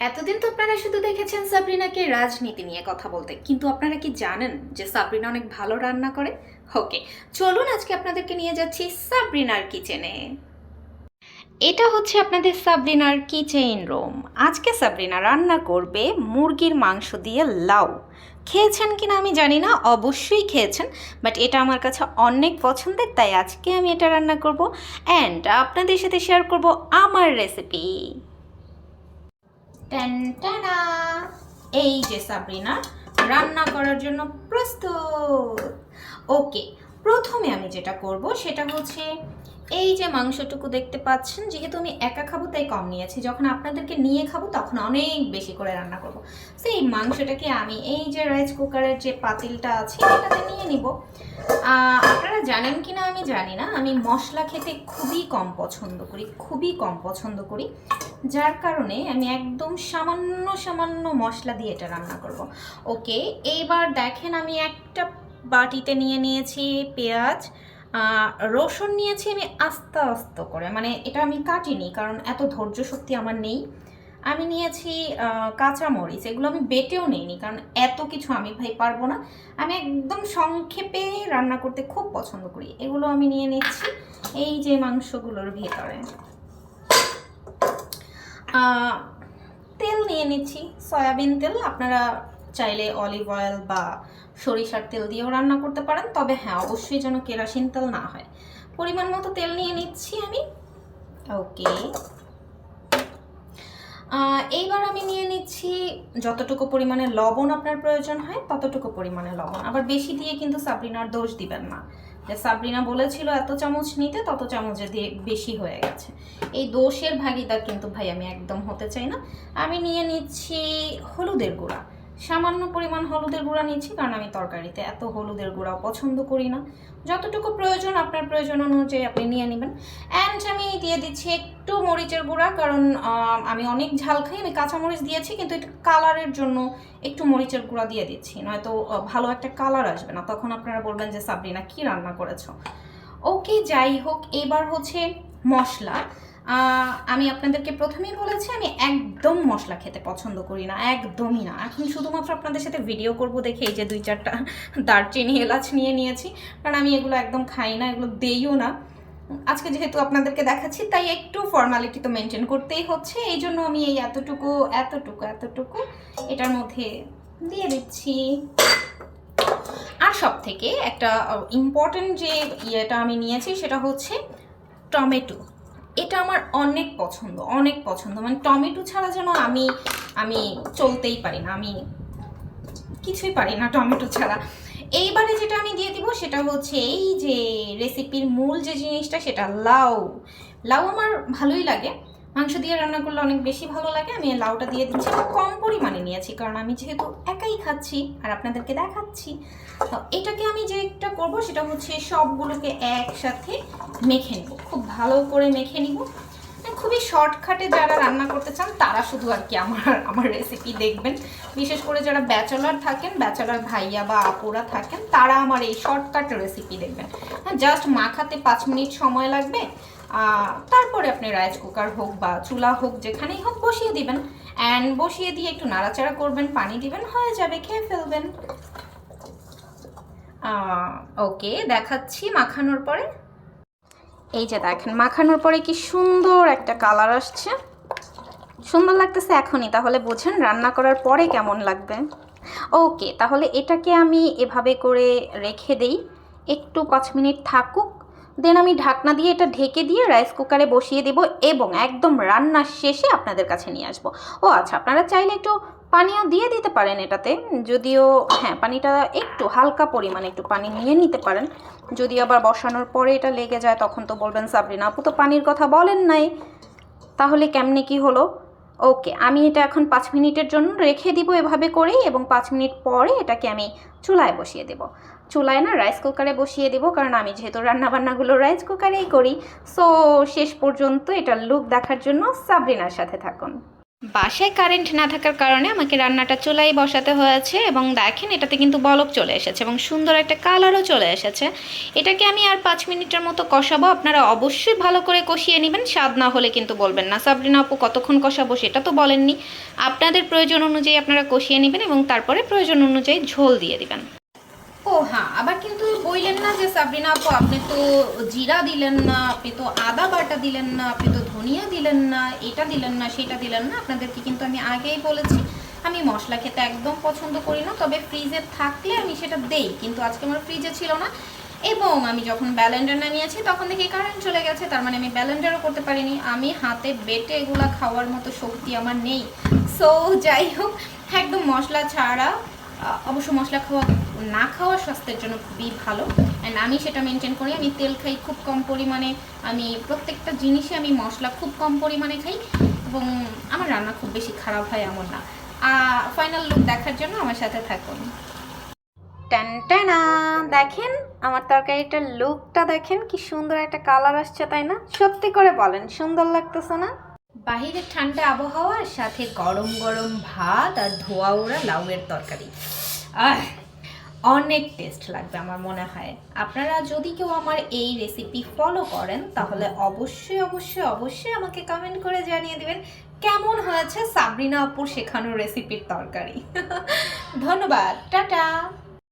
এতদিন তো আপনারা শুধু দেখেছেন সাবরিনাকে রাজনীতি নিয়ে কথা বলতে, কিন্তু আপনারা কি জানেন যে সাবরিনা অনেক ভালো রান্না করে? ওকে, চলুন আজকে আপনাদেরকে নিয়ে যাচ্ছি সাবরিনার কিচেনে। এটা হচ্ছে আপনাদের সাবরিনার কিচেন রুম। আজকে সাবরিনা রান্না করবে মুরগির মাংস দিয়ে লাউ। খেয়েছেন কিনা আমি জানি না, অবশ্যই খেয়েছেন, বাট এটা আমার কাছে অনেক পছন্দের, তাই আজকে আমি এটা রান্না করব। অ্যান্ড আপনাদের সাথে শেয়ার করব আমার রেসিপি টানটানা এই যে সাবরিনা, রান্না করার জন্য প্রস্তুত। ওকে, প্রথমে আমি যেটা করব সেটা হচ্ছে, এই যে মাংসটুকু দেখতে পাচ্ছেন, যেহেতু আমি একা খাব, তাই কম নিয়েছি। যখন আপনাদেরকে নিয়ে খাব, তখন অনেক বেশি করে রান্না করব। সেই মাংসটাকে আমি, এই যে রাইস কুকারের যে পাতিলটা আছে, এটাতে নিয়ে নিব। আপনারা জানেন কি না আমি জানি না। আমি মশলা খেতে খুবই কম পছন্দ করি, খুবই কম পছন্দ করি। যার কারণে আমি একদম সামান্য সামান্য মশলা দিয়ে এটা রান্না করব। ওকে, এইবার দেখেন আমি একটা বাটিতে নিয়ে নিয়েছি পেঁয়াজ রসুন নিয়েছি আমি আস্তে আস্তে করে। মানে এটা আমি কাটিনি, কারণ এত ধৈর্য শক্তি আমার নেই। আমি নিয়েছি কাঁচামরিচ, এগুলো আমি বেটেও নিইনি, কারণ এত কিছু আমি ভাই পারব না। আমি একদম সংক্ষেপে রান্না করতে খুব পছন্দ করি। এগুলো আমি নিয়ে নিচ্ছি এই যে মাংসগুলোর ভেতরে। তেল নিয়ে নিচ্ছি। সয়াবিন তেল, আপনারা চাইলে অলিভ অয়েল বা সরিষার তেল দিয়েও রান্না করতে পারেন। তবে হ্যাঁ অবশ্যই যেন কেরাসিন তেল না হয়। পরিমাণ মতো তেল নিয়ে নিচ্ছি আমি। ওকে। এইবার আমি নিয়ে নিচ্ছি যতটুকু পরিমাণে লবণ আপনার প্রয়োজন হয়, ততটুকু পরিমাণে লবণ। আবার বেশি দিয়ে কিন্তু সাবরিনার দোষ দিবেন না। যে সাবরিনা বলেছিল, এত চামচ নিতে, তত চামচে দিয়ে বেশি হয়ে গেছে। এই দোষের ভাগিদার কিন্তু ভাই আমি একদম হতে চাই না। আমি নিয়ে নিচ্ছি হলুদের গুঁড়া। সামান্য পরিমাণ হলুদের গুঁড়া নিচ্ছি কারণ আমি তরকারিতে এত হলুদের গুঁড়াও পছন্দ করি না। যতটুকু প্রয়োজন আপনার প্রয়োজন অনুযায়ী আপনি নিয়ে নেবেন। অ্যান্ড আমি দিয়ে দিচ্ছি একটু মরিচের গুঁড়া কারণ আমি অনেক ঝাল খাই, আমি কাঁচামরিচ দিয়েছি কিন্তু একটু কালারের জন্য একটু মরিচের গুঁড়া দিয়ে দিচ্ছি। নয়তো ভালো একটা কালার আসবে না। তখন আপনারা বলবেন যে, সাবরিনা, কি রান্না করেছ? ওকে, যাই হোক, এবার হচ্ছে মশলা। আমি আপনাদেরকে প্রথমেই বলেছি, আমি একদম মশলা খেতে পছন্দ করি না, একদমই না। এখন শুধুমাত্র আপনাদের সাথে ভিডিও করব দেখে এই যে দুই চারটা দারচিনি, এলাচ নিয়ে নিয়েছি, কারণ আমি এগুলো একদম খাই না, এগুলো দেইও না। আজকে যেহেতু আপনাদেরকে দেখাচ্ছি, তাই একটু ফর্মালিটি তো মেনটেন করতেই হচ্ছে, এই জন্য আমি এই এতটুকু এতটুকু এতটুকু এটার মধ্যে দিয়ে দিচ্ছি। আর সব থেকে একটা ইম্পর্টেন্ট যে ইয়েটা আমি নিয়েছি, সেটা হচ্ছে টমেটো। এটা আমার অনেক পছন্দ অনেক পছন্দ। মানে টমেটো ছাড়া যেন আমি আমি চলতেই পারি না, আমি কিছুই পারি না টমেটো ছাড়া। এইবারে যেটা আমি দিয়ে দিব সেটা হচ্ছে এই যে রেসিপির মূল যে জিনিসটা সেটা লাউ। লাউ আমার ভালোই লাগে। মাংস দিয়ে রান্না করলে অনেক বেশি ভালো লাগে। আমি লাউটা দিয়ে দিচ্ছি কম পরিমাণে নিয়েছি, কারণ আমি যেহেতু একাই খাচ্ছি আর আপনাদেরকে দেখাচ্ছি। তো এটাকে আমি যেটা করব সেটা হচ্ছে সবগুলোকে একসাথে মেখে নেব। খুব ভালো করে মেখে নিব। খুবই শর্টকাটে যারা রান্না করতে চান, তারা শুধু আর কি আমার আমার রেসিপি দেখবেন। বিশেষ করে যারা ব্যাচেলার থাকেন ব্যাচেলার ভাইয়া বা আপুরা থাকেন, তারা আমার এই শর্টকাট রেসিপি দেখবেন। হ্যাঁ জাস্ট মাখাতে পাঁচ মিনিট সময় লাগবে। তারপরে আপনি রাইস কুকার হোক বা চুলা হোক, যেখানেই হোক বসিয়ে দিবেন। অ্যান্ড বসিয়ে দিয়ে একটু নাড়াচাড়া করবেন, পানি দিবেন, হয়ে যাবে, খেয়ে ফেলবেন। ওকে, দেখাচ্ছি মাখানোর পরে। এই যে দেখেন, মাখানোর পরে কি সুন্দর একটা কালার আসছে। সুন্দর লাগতেছে এখনই, তাহলে বোঝেন রান্না করার পরে কেমন লাগবে। ওকে, তাহলে এটাকে আমি এভাবে করে রেখে দেই। একটু পাঁচ মিনিট থাকুক দেন আমি ঢাকনা দিয়ে এটা ঢেকে দিয়ে রাইস কুকারে বসিয়ে দেব এবং একদম রান্নার শেষে আপনাদের কাছে নিয়ে আসব। ও আচ্ছা আপনারা চাইলে একটু পানিও দিয়ে দিতে পারেন এটাতে, যদিও হ্যাঁ পানিটা একটু হালকা পরিমাণে একটু পানি নিয়ে নিতে পারেন। যদি আবার বসানোর পরে এটা লেগে যায়, তখন তো বলবেন, সাবরিনা আপু তো পানির কথা বলেন নাই। তাহলে কেমনে কি হলো? ওকে আমি এটা এখন পাঁচ মিনিটের জন্য রেখে দিব এভাবে করেই এবং পাঁচ মিনিট পরে এটাকে আমি চুলায় বসিয়ে দেব। চুলায় না রাইস কুকারে বসিয়ে দেব কারণ আমি যেহেতু রান্নাবান্নাগুলো রাইস কুকারেই করি। সো শেষ পর্যন্ত এটার লুক দেখার জন্য সাবরিনার সাথে থাকুন। বাসায় কারেন্ট না থাকার কারণে আমাকে রান্নাটা চুলাই বসাতে হয়েছে এবং দেখেন এটাতে কিন্তু বলক চলে এসেছে এবং সুন্দর একটা কালারও চলে এসেছে। এটাকে আমি আর পাঁচ মিনিটের মতো কষাবো। আপনারা অবশ্যই ভালো করে কষিয়ে নেবেন। স্বাদ না হলে কিন্তু বলবেন না। সাবরিনা আপু কতক্ষণ কষাবো সেটা তো বলেননি। আপনাদের প্রয়োজন অনুযায়ী আপনারা কষিয়ে নেবেন এবং তারপরে প্রয়োজন অনুযায়ী ঝোল দিয়ে দিবেন। বললেন না যে সাবরিনা আপু, আপনি তো জিরা দিলেন না, আপনি তো আদা বাটা দিলেন না, আপনি তো ধনিয়া দিলেন না, এটা দিলেন না, সেটা দিলেন না, আপনাদেরকে কিন্তু আমি আগেই বলেছি। আমি মশলা খেতে একদম পছন্দ করি না, তবে ফ্রিজে থাকলে আমি সেটা দেই, কিন্তু আজকে আমার ফ্রিজে ছিল না। এবং আমি যখন ব্যালেন্ডার নামিয়েছি, তখন দেখি কারেন্ট চলে গেছে, তার মানে আমি ব্যালেন্ডারও করতে পারিনি। আমি হাতে বেটে এগুলো খাওয়ার মতো শক্তি আমার নেই। সো যাই হোক, একদম মশলা ছাড়া অবশ্য মশলা খাওয়া না খাওয়া স্বাস্থ্যের জন্য খুবই ভালো। অ্যান্ড আমি সেটা মেনটেন করি আমি তেল খাই খুব কম পরিমাণে আমি প্রত্যেকটা জিনিসে আমি মশলা খুব কম পরিমাণে খাই এবং আমার রান্না খুব বেশি খারাপ হয় এমন না। ফাইনাল লুক দেখার জন্য আমার সাথে থাকুন। টানটানা দেখেন আমার তরকারিটার লুকটা দেখেন কি সুন্দর একটা কালার আসছে তাই না? সত্যি করে বলেন সুন্দর লাগতেছে না? বাহিরের ঠান্ডা আবহাওয়ার সাথে গরম গরম ভাত আর ধোয়া ওড়া লাউয়ের তরকারি। আহ অনেক টেস্ট লাগবে আমার মনে হয়। আপনারা যদি কেউ আমার এই রেসিপি ফলো করেন, তাহলে অবশ্যই অবশ্যই অবশ্যই আমাকে কমেন্ট করে জানিয়ে দেবেন কেমন হয়েছে সাবরিনা আপুর শেখানোর রেসিপির তরকারি। ধন্যবাদ, টাটা!